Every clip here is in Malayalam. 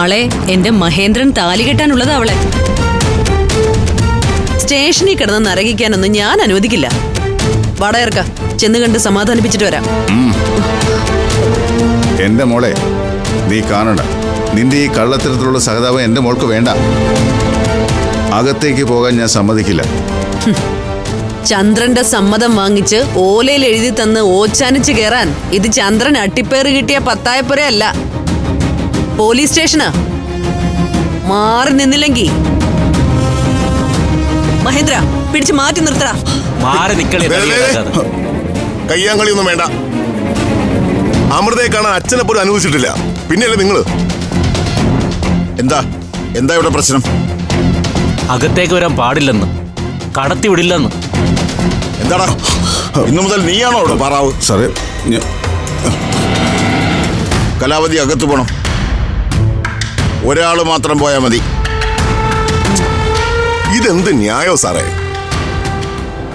നാളെ എന്റെ മഹേന്ദ്രൻ താലി കെട്ടാനുള്ളത് അവളെ. സ്റ്റേഷനിൽ കിടന്ന് നരകിക്കാനൊന്നും ഞാൻ അനുവദിക്കില്ല. വടയർക്ക ചെന്ന് കണ്ട് സമാധാനിപ്പിച്ചിട്ട് വരാം. എന്റെ മോളെ നീ കാണണ്ട. നിന്റെ ഈ കള്ളത്തരത്തിലുള്ള സഹതാപം എന്റെ മോൾക്ക് വേണ്ട. അകത്തേക്ക് പോകാൻ ഞാൻ സമ്മതിക്കില്ല. ചന്ദ്രന്റെ സമ്മതം വാങ്ങിച്ച് ഓലയിൽ എഴുതി തന്ന് ഓച്ചാനിച്ച് കയറാൻ ഇത് ചന്ദ്രൻ അട്ടിപ്പേറ് കിട്ടിയ പത്തായപ്പുരയല്ല. പോലീസ് സ്റ്റേഷന്? മാറി നിന്നില്ലെങ്കി. മഹേന്ദ്ര പിടിച്ച് മാറ്റി നിർത്തടാ. മാറി നിക്കളി കയ്യാങ്കളി. കയ്യാങ്കളിയൊന്നും വേണ്ട. അമൃതയെ കാണാൻ അച്ഛനെ പോലും അനുവദിച്ചിട്ടില്ല. പിന്നെയല്ലേ നിങ്ങൾ? എന്താ? എന്താ ഇവിടെ പ്രശ്നം? അകത്തേക്ക് വരാൻ പാടില്ലെന്ന്. കടത്തി വിടില്ലെന്ന്. എന്താടാ? ഇന്നു മുതൽ നീയാണോ ഇവിടെ പാറാവ് സാറേ കലാവധി അകത്ത് പോണം. ഒരാൾ മാത്രം പോയാൽ മതി. ഇതെന്ത് ന്യായോ സാറേ?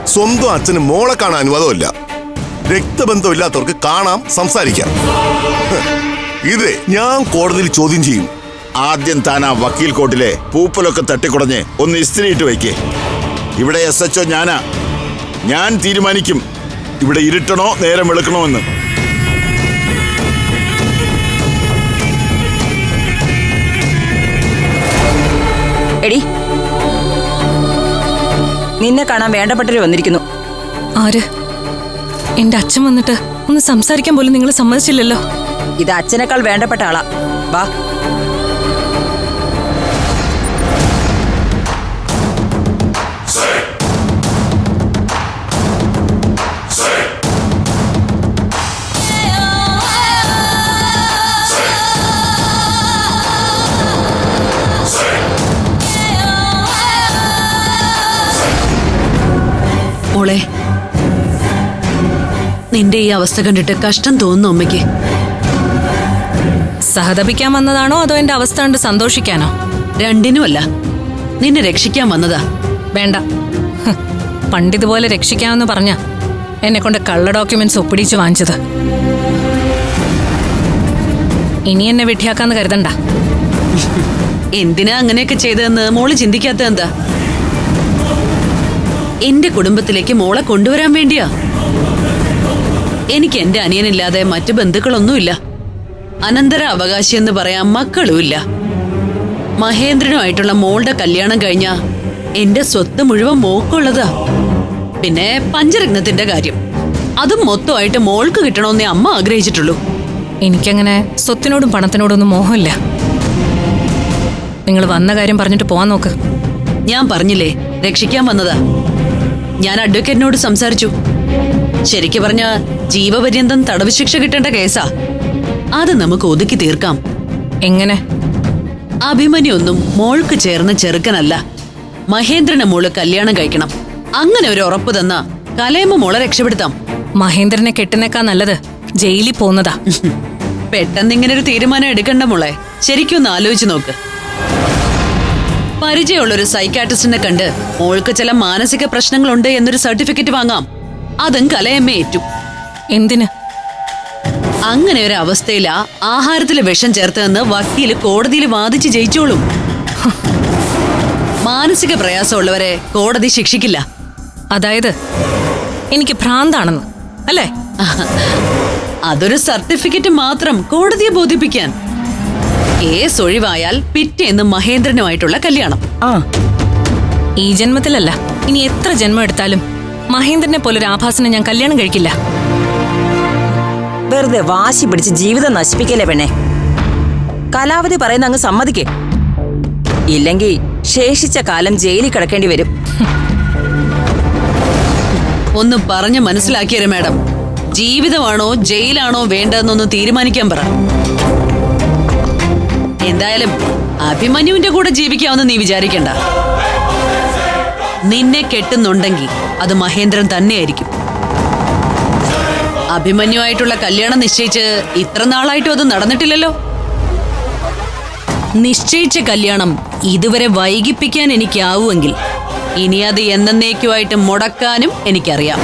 സ്വന്തം അച്ഛന് മോളെ കാണാൻ അനുവാദമില്ല. രക്തബന്ധമില്ലാത്തവർക്ക് കാണാം സംസാരിക്കാം. ഇത് ഞാൻ കോടതിയിൽ ചോദ്യം ചെയ്യും. ആദ്യം താൻ ആ വക്കീൽ കോട്ടിലെ പൂപ്പലൊക്കെ തട്ടിക്കുടഞ്ഞ് ഒന്ന് ഇസ്തിരിയിട്ട് വയ്ക്കേ. ഇവിടെ എസ് എച്ച് ഞാനാ. ഞാൻ തീരുമാനിക്കും. ഇവിടെ ഇരുട്ടണോ നേരം വെളുക്കണോ എന്ന്. നിന്നെ കാണാൻ വേണ്ടപ്പെട്ടവര് വന്നിരിക്കുന്നു. ആര്? എന്റെ അച്ഛൻ വന്നിട്ട് ഒന്ന് സംസാരിക്കാൻ പോലും നിങ്ങൾ സമ്മതിച്ചില്ലല്ലോ. ഇത് അച്ഛനേക്കാൾ വേണ്ടപ്പെട്ട ആളാ. വാ. മോളെ. നിന്റെ ഈ അവസ്ഥ കണ്ടിട്ട് കഷ്ടം തോന്നുന്നു അമ്മയ്ക്ക്. സഹതപിക്കാൻ വന്നതാണോ അതോ എന്റെ അവസ്ഥ കണ്ട് സന്തോഷിക്കാനോ? രണ്ടിനുമല്ല. നിന്നെ രക്ഷിക്കാൻ വന്നതാ. വേണ്ട. പണ്ടിതുപോലെ രക്ഷിക്കാമെന്ന് പറഞ്ഞ എന്നെ കൊണ്ട് കള്ള ഡോക്യുമെന്റ്സ് ഒപ്പിടിച്ച് വാങ്ങിച്ചത്. ഇനി എന്നെ വെട്ടിയാക്കാന്ന് കരുതണ്ട. എന്തിനാ അങ്ങനെയൊക്കെ ചെയ്തതെന്ന് മോൾ ചിന്തിക്കാത്ത എന്താ? എന്റെ കുടുംബത്തിലേക്ക് മോളെ കൊണ്ടുവരാൻ വേണ്ടിയാ? എനിക്ക് എന്റെ അനിയനില്ലാതെ മറ്റു ബന്ധുക്കളൊന്നുമില്ല. അനന്തര അവകാശി എന്ന് പറയാൻ മക്കളുമില്ല. മഹേന്ദ്രനുമായിട്ടുള്ള മോളുടെ കല്യാണം കഴിഞ്ഞ എന്റെ സ്വത്ത് മുഴുവൻ മോക്കുള്ളതാ. പിന്നെ പഞ്ചരത്നത്തിന്റെ കാര്യം. അതും മൊത്തമായിട്ട് മോൾക്ക് കിട്ടണമെന്നേ അമ്മ ആഗ്രഹിച്ചിട്ടുള്ളൂ. എനിക്കങ്ങനെ സ്വത്തിനോടും പണത്തിനോടും ഒന്നും മോഹമില്ല. നിങ്ങൾ വന്ന കാര്യം പറഞ്ഞിട്ട് പോവാൻ നോക്ക്. ഞാൻ പറഞ്ഞില്ലേ രക്ഷിക്കാൻ വന്നതാ. ഞാൻ അഡ്വക്കേറ്റിനോട് സംസാരിച്ചു. ശരിക്കു പറഞ്ഞ ജീവപര്യന്തം തടവ് ശിക്ഷ കിട്ടേണ്ട കേസാ. അത് നമുക്ക് ഒതുക്കി തീർക്കാം. എങ്ങനെ? അഭിമന്യൊന്നും മോൾക്ക് ചേർന്ന ചെറുക്കനല്ല. മഹേന്ദ്രനെ മോൾ കല്യാണം കഴിക്കണം. അങ്ങനെ ഒരു ഉറപ്പ് തന്ന കലയമ്മ മോളെ രക്ഷപ്പെടുത്താം. മഹേന്ദ്രനെ കെട്ടുന്നേക്കാ നല്ലത്. ജയിലിൽ പോകുന്നതാ. പെട്ടെന്ന് ഇങ്ങനെ ഒരു തീരുമാനം എടുക്കണ്ട മോളെ. ശരിക്കും ഒന്ന് ആലോചിച്ച് നോക്ക്. പരിചയമുള്ള ഒരു സൈക്കാട്രിസ്റ്റിനെ കണ്ട് മോൾക്ക് ചില മാനസിക പ്രശ്നങ്ങളുണ്ട് എന്നൊരു സർട്ടിഫിക്കറ്റ് വാങ്ങാം. അതും കലയമ്മ ഏറ്റു. എന്തിന്? അങ്ങനെ ഒരു അവസ്ഥയിലാ ആഹാരത്തിൽ വിഷം ചേർത്തതെന്ന് വക്കീൽ കോടതിയിൽ വാദിച്ച് ജയിച്ചോളും. മാനസിക പ്രയാസമുള്ളവരെ കോടതി ശിക്ഷിക്കില്ല. അതായത് എനിക്ക് ഭ്രാന്താണെന്ന് അല്ലേ? അതൊരു സർട്ടിഫിക്കറ്റ് മാത്രം കോടതിയെ ബോധിപ്പിക്കാൻ. കേസ് ഒഴിവായാൽ പിറ്റേന്ന് മഹേന്ദ്രനുമായിട്ടുള്ള കല്യാണം. ആ. ഈ ജന്മത്തിലല്ല ഇനി എത്ര ജന്മം എടുത്താലും മഹേന്ദ്രനെ പോലൊരു ആഭാസനെ ഞാൻ കല്യാണം കഴിക്കില്ല. വെറുതെ വാശി പിടിച്ച് ജീവിതം നശിപ്പിക്കല്ലേ പെണ്ണെ? കലാവധി പറയുന്ന അങ്ങ് സമ്മതിക്കേ. ഇല്ലെങ്കിൽ ശേഷിച്ച കാലം ജയിലിൽ കിടക്കേണ്ടി വരും. ഒന്ന് പറഞ്ഞ് മനസ്സിലാക്കിയത് മാഡം. ജീവിതമാണോ ജയിലാണോ വേണ്ടതെന്നൊന്ന് തീരുമാനിക്കാൻ പറ. എന്തായാലും അഭിമന്യുവിന്റെ കൂടെ ജീവിക്കാമെന്ന് നീ വിചാരിക്കണ്ട. നിന്നെ കെട്ടുന്നുണ്ടെങ്കിൽ അത് മഹേന്ദ്രൻ തന്നെയായിരിക്കും. അഭിമന്യുമായിട്ടുള്ള കല്യാണം നിശ്ചയിച്ച് ഇത്ര നാളായിട്ടും അത് നടന്നിട്ടില്ലല്ലോ? നിശ്ചയിച്ച കല്യാണം ഇതുവരെ വൈകിപ്പിക്കാൻ എനിക്കാവുമെങ്കിൽ ഇനി അത് എന്നേക്കുമായിട്ട് മുടക്കാനും എനിക്കറിയാം.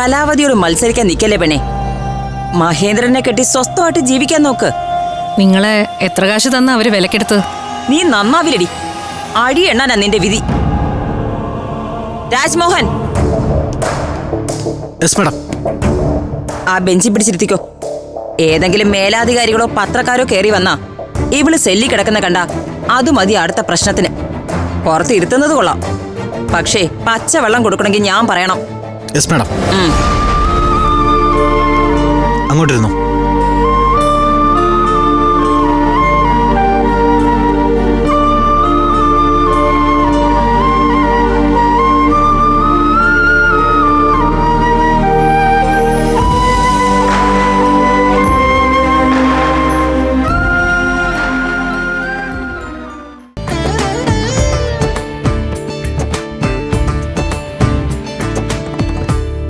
കലാവതിയോട് മത്സരിക്കാൻ നിക്കല്ലേ പെണ്ണെ? മഹേന്ദ്രനെ കെട്ടി സ്വസ്ഥമായിട്ട് ജീവിക്കാൻ നോക്ക്. നിങ്ങളെ എത്ര കാശ് തന്ന അവർ വിലക്കെടുത്ത്? നീ നന്നാവില്ലടി. അടി എണ്ണാനാ നിന്റെ വിധി. രാജ്മോഹൻ. ആ ബെഞ്ചി പിടിച്ചിരുത്തിക്കോ. ഏതെങ്കിലും മേലാധികാരികളോ പത്രക്കാരോ കയറി വന്നാ ഇവൾ സെല്ലി കിടക്കുന്ന കണ്ട അത് മതി അടുത്ത പ്രശ്നത്തിന്. പുറത്ത് ഇരുത്തുന്നത് കൊള്ളാം. പക്ഷേ പച്ചവെള്ളം കൊടുക്കണമെങ്കിൽ ഞാൻ പറയണം. Yes madam. അങ്ങോട്ടിരുന്നു